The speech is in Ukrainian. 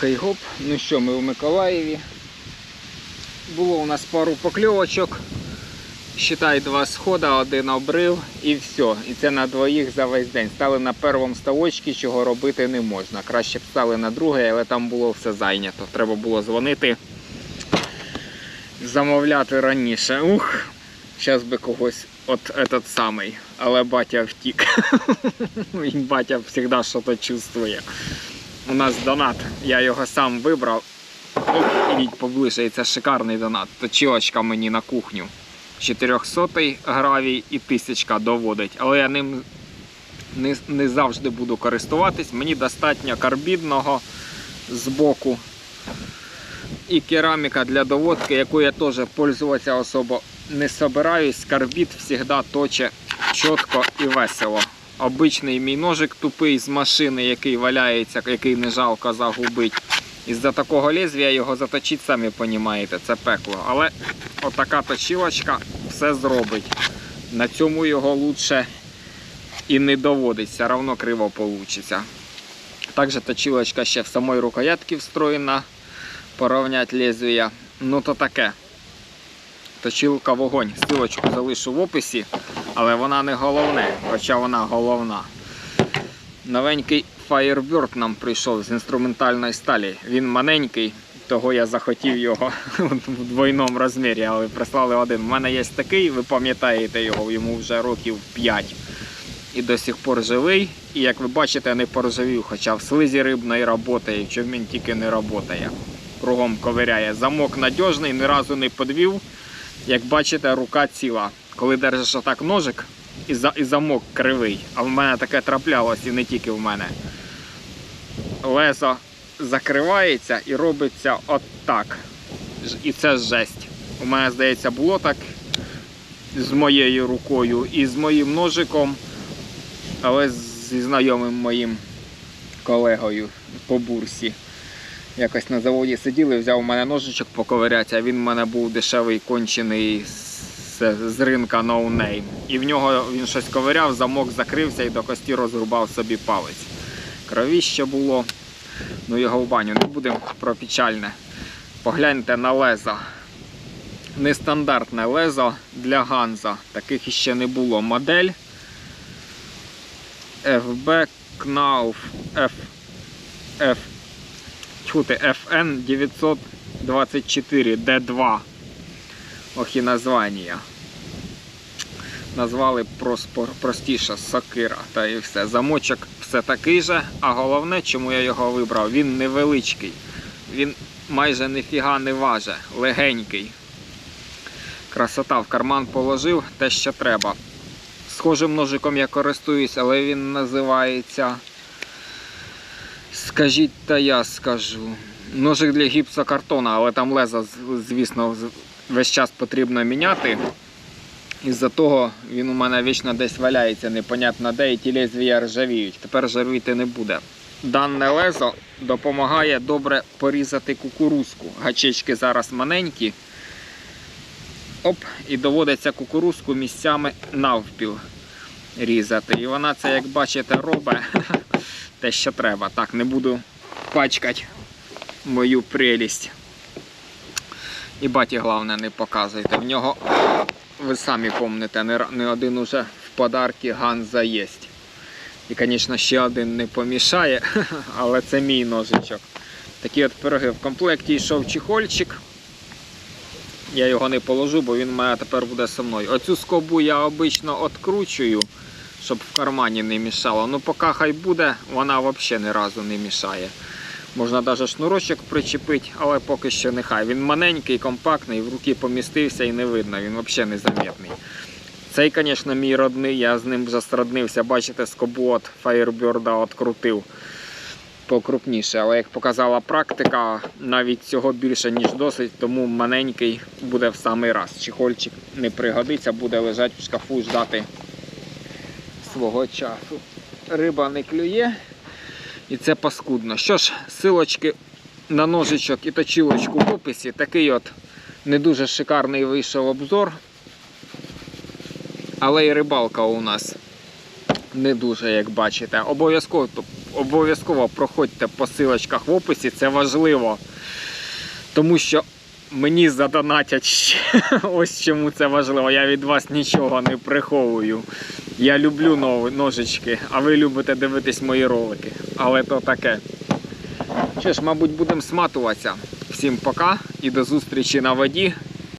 Хей-гоп. Ну що, ми в Миколаєві. Було у нас пару покльовочок. Считай два схода, один обрив і все. І це на двоїх за весь день. Стали на першому ставочці, чого робити не можна. Краще б стали на другий, але там було все зайнято. Треба було дзвонити, замовляти раніше. Ух, зараз би когось от этот самий. Але батя втік. Він батя завжди щось чувствує. У нас донат, я його сам вибрав. Ідіть поближче, і це шикарний донат. Точілочка мені на кухню. 400 гравій і 1000 доводить. Але я ним не, не завжди буду користуватись. Мені достатньо карбідного з боку. І кераміка для доводки, яку я теж пользуватися особо не собираюсь. Карбід завжди точе чітко і весело. Обичний мій ножик тупий з машини, який валяється, який не жалко загубить. Із-за такого лезвія його заточити, самі розумієте, це пекло. Але отака точилочка все зробить. На цьому його лучше і не доводить, все одно криво вийде. Також точилочка ще в самій рукоятці встроєна, порівняти лезвія. Ну то таке. Точилка вогонь. Силочку залишу в описі, але вона не головне, хоча вона головна. Новенький Firebird нам прийшов з інструментальної сталі. Він маленький, того я захотів його в двойному розмірі, але прислали один. У мене є такий, ви пам'ятаєте його, йому вже років 5. І до сих пор живий. І як ви бачите, не поржавів, хоча в слизі рибної в чому він тільки не працює. Кругом ковиряє. Замок надіжний, ні разу не подвів. Як бачите, рука ціла. Коли держиш отак ножик, і, за, і замок кривий. А в мене таке траплялось і не тільки в мене. Лезо закривається і робиться отак. І це жесть. У мене, здається, було так з моєю рукою і з моїм ножиком, але зі знайомим моїм колегою по бурсі. Якось на заводі сиділи, взяв у мене ножичок поковирятися, а він в мене був дешевий кончений з, з ринка No Name. І в нього він щось ковиряв, замок закрився і до кості розрубав собі палець. Кровіще було. Ну його в баню не будемо про печальне. Погляньте на лезо. Нестандартне лезо для Ганза. Таких іще не було. Модель FB Knauf F, F, чути, FN 924 D2. Ох і названня. Назвали простіше сокира та і все. Замочок все такий же, а головне, чому я його вибрав, він невеличкий. Він майже ніфіга не важить, легенький. Красота в карман положив те, що треба. Схожим ножиком я користуюсь, але він називається. Скажіть, та я скажу. Ножик для гіпсокартона, але там лезо, звісно, весь час потрібно міняти. Із-за того він у мене вічно десь валяється, непонятно де, і ті лезвія ржавіють. Тепер ржавіти не буде. Дане лезо допомагає добре порізати кукурузку. Гачечки зараз маленькі. Оп, і доводиться кукурузку місцями навпіл різати. І вона це, як бачите, робить те, що треба. Так, не буду пачкати мою прелість. І баті, головне, не показуйте. В нього, ви самі помните, не, один уже в подарки Ганза є. І, звісно, ще один не помішає, але це мій ножичок. Такі от пироги. В комплекті йшов чехольчик. Я його не положу, бо він мене тепер буде зі мною. Оцю скобу я обично откручую, щоб в кармані не мішало. Ну, поки хай буде, вона взагалі ні разу не мішає. Можна навіть шнурочок причепити, але поки що нехай. Він маленький, компактний, в руки помістився і не видно, він взагалі незаметний. Цей, звісно, мій родний, я з ним застроднився. Бачите, скобу от Firebird відкрутив покрупніше. Але як показала практика, навіть цього більше, ніж досить, тому маленький буде в самий раз. Чехольчик не пригодиться, буде лежати в шкафу ждати свого часу. Риба не клює. І це паскудно. Що ж, силочки на ножичок і точилочку в описі. Такий от не дуже шикарний вийшов обзор. Але і рибалка у нас не дуже, як бачите. Обов'язково обов'язково проходьте по силочках в описі, це важливо. Тому що мені задонатять ще. Ось чому це важливо. Я від вас нічого не приховую. Я люблю ножички, а ви любите дивитись мої ролики. Але то таке. Що ж, мабуть, будемо сматуватися. Всім пока і до зустрічі на воді.